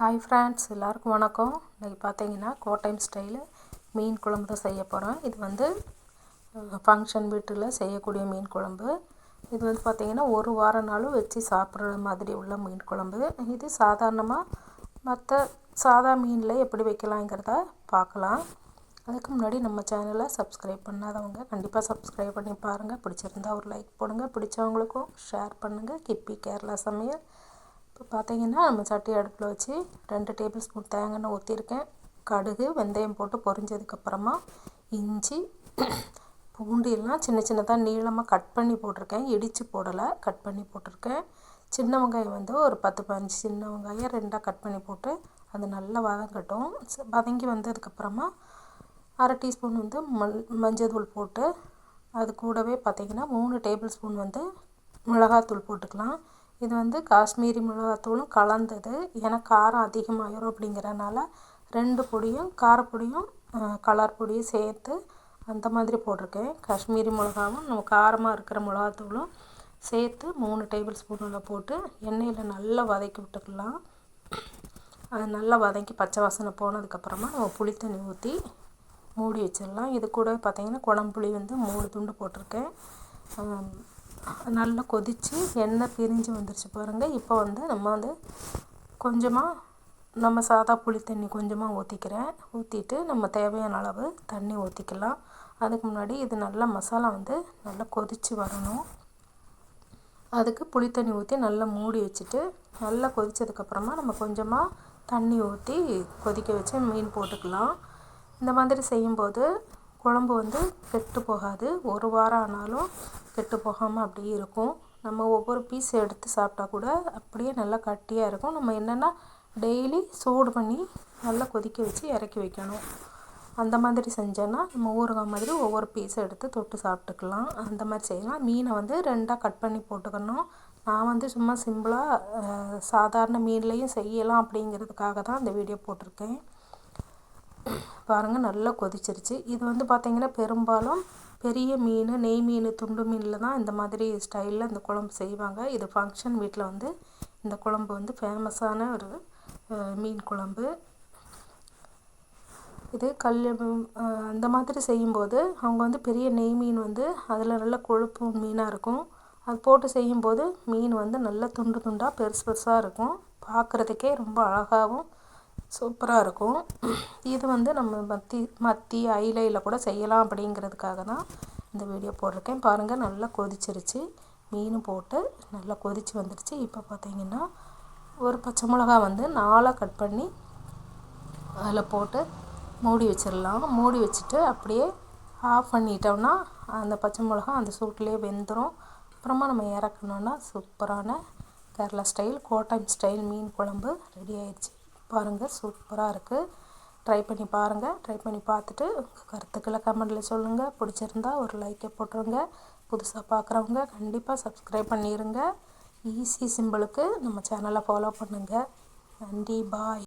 Hi friends எல்லாருக்கும் வணக்கம். இன்றைக்கி பார்த்தீங்கன்னா கோட்டையம் ஸ்டைலு மீன் குழம்பு தான் செய்ய போகிறோம் இது வந்து ஃபங்க்ஷன் வீட்டில் செய்யக்கூடிய மீன் குழம்பு. இது வந்து பார்த்திங்கன்னா ஒரு வார நாளும் வச்சு சாப்பிட்ற மாதிரி உள்ள மீன் குழம்பு. இது சாதாரணமாக மற்ற சாதா மீனில் எப்படி வைக்கலாங்கிறத பார்க்கலாம். அதுக்கு முன்னாடி நம்ம சேனலை சப்ஸ்கிரைப் பண்ணாதவங்க கண்டிப்பாக சப்ஸ்கிரைப் பண்ணி பாருங்கள் பிடிச்சிருந்தா ஒரு லைக் போடுங்க. பிடிச்சவங்களுக்கும் ஷேர் பண்ணுங்கள் கிப்பி கேரளா சமையல். இப்போ பார்த்தீங்கன்னா நம்ம சட்டி அடுப்பில் வச்சு ரெண்டு டேபிள் ஸ்பூன் தேங்காய் ஊற்றிருக்கேன். கடுகு வெந்தயம் போட்டு பொரிஞ்சதுக்கப்புறமா இஞ்சி பூண்டு எல்லாம் சின்ன சின்னதாக நீளமாக கட் பண்ணி போட்டிருக்கேன். இடித்து போடலை கட் பண்ணி போட்டிருக்கேன். சின்ன வெங்காயம் வந்து ஒரு பத்து பதினஞ்சு சின்ன வெங்காயம் ரெண்டாக கட் பண்ணி போட்டு அது நல்லா வதங்கட்டும். வதங்கி வந்ததுக்கப்புறமா அரை டீஸ்பூன் வந்து மல் மஞ்சள் தூள் போட்டு அது கூடவே பார்த்திங்கன்னா மூணு டேபிள் ஸ்பூன் வந்து மிளகாத்தூள் போட்டுக்கலாம். இது வந்து காஷ்மீரி மிளகாத்தூளும் கலந்தது. ஏன்னா காரம் அதிகமாகிடும் அப்படிங்கிறனால ரெண்டு பொடியும் காரப்பொடியும் கலர் பொடியும் சேர்த்து அந்த மாதிரி போட்டிருக்கேன். காஷ்மீரி மிளகாவும் நம்ம காரமாக இருக்கிற மிளகாத்தூளும் சேர்த்து மூணு டேபிள் ஸ்பூனில் போட்டு எண்ணெயில் நல்லா வதக்கி விட்டுக்கலாம். அது நல்லா வதக்கி பச்சை வாசனை போனதுக்கப்புறமா நம்ம புளி தண்ணி ஊற்றி மூடி வச்சிடலாம். இது கூட பார்த்திங்கன்னா குழம்புளி வந்து மூணு துண்டு போட்டிருக்கேன். நல்லா கொதித்து எண்ணெய் பிரிஞ்சு வந்துருச்சு பாருங்கள் இப்போ வந்து நம்ம வந்து கொஞ்சமாக நம்ம சாதா புளி தண்ணி கொஞ்சமாக ஊற்றிக்கிறேன் ஊற்றிட்டு நம்ம தேவையான அளவு தண்ணி ஊற்றிக்கலாம் அதுக்கு முன்னாடி இது நல்லா மசாலா வந்து நல்லா கொதித்து வரணும். அதுக்கு புளி தண்ணி ஊற்றி நல்லா மூடி வச்சுட்டு நல்லா கொதித்ததுக்கப்புறமா நம்ம கொஞ்சமாக தண்ணி ஊற்றி கொதிக்க வச்சு மீன் போட்டுக்கலாம். இந்த மாதிரி செய்யும்போது குழம்பு வந்து கெட்டு போகாது. ஒரு வாரம் ஆனாலும் கெட்டு போகாமல் அப்படியே இருக்கும். நம்ம ஒவ்வொரு பீஸ் எடுத்து சாப்பிட்டா கூட அப்படியே நல்லா கட்டியாக இருக்கும். நம்ம என்னென்னா டெய்லி சூடு பண்ணி நல்லா கொதிக்க வச்சு இறக்கி வைக்கணும். அந்த மாதிரி செஞ்சோன்னா நம்ம ஊறுகாய் மாதிரி ஒவ்வொரு பீஸை எடுத்து தொட்டு சாப்பிட்டுக்கலாம். அந்த மாதிரி செய்யலாம். மீனை வந்து ரெண்டாக கட் பண்ணி போட்டுக்கணும். நான் வந்து சும்மா சிம்பிளாக சாதாரண மீன்லேயும் செய்யலாம் அப்படிங்கிறதுக்காக தான் இந்த வீடியோ போட்டிருக்கேன். பாருங்கள் நல்லா கொதிச்சிருச்சு. இது வந்து பார்த்திங்கன்னா பெரும்பாலும் பெரிய மீன் நெய் மீன் துண்டு மீனில் தான் இந்த மாதிரி ஸ்டைலில் இந்த குழம்பு செய்வாங்க. இது ஃபங்க்ஷன் வீட்டில் வந்து இந்த குழம்பு வந்து ஃபேமஸான ஒரு மீன் குழம்பு. இது கல் அந்த மாதிரி செய்யும்போது அவங்க வந்து பெரிய நெய் மீன் வந்து அதில் நல்ல கொழுப்பு மீனாக இருக்கும். அது போட்டு செய்யும்போது மீன் வந்து நல்லா துண்டு துண்டாக பெருசு பெருசாக இருக்கும். பார்க்குறதுக்கே ரொம்ப அழகாகவும் சூப்பராக இருக்கும். இது வந்து நம்ம மத்தி மத்தி ஐலையில் கூட செய்யலாம் அப்படிங்கிறதுக்காக தான் இந்த வீடியோ போட்டிருக்கேன். பாருங்கள் நல்லா கொதிச்சிருச்சு. மீன் போட்டு நல்லா கொதித்து வந்துடுச்சு இப்போ பார்த்தீங்கன்னா ஒரு பச்சை மிளகா வந்து நாலாக கட் பண்ணி அதில் போட்டு மூடி வச்சிடலாம் மூடி வச்சுட்டு அப்படியே ஆஃப் பண்ணிட்டோம்னா அந்த பச்சை மிளகா அந்த சூட்லேயே வெந்துடும் அப்புறமா நம்ம இறக்கணுன்னா சூப்பரான கேரளா ஸ்டைல் கோட்டாயம் ஸ்டைல் மீன் குழம்பு ரெடி ஆயிடுச்சு. பாருங்கள் சூப்பராக இருக்குது ட்ரை பண்ணி பாருங்கள் ட்ரை பண்ணி பார்த்துட்டு உங்கள் கருத்துக்களை கமெண்டில் சொல்லுங்கள் பிடிச்சிருந்தா ஒரு லைக்கை போட்டுருங்க. புதுசாக பார்க்குறவங்க கண்டிப்பாக சப்ஸ்கிரைப் பண்ணிடுங்க ஈஸி சிம்பிளுக்கு நம்ம சேனலை ஃபாலோ பண்ணுங்கள் நன்றி. பாய்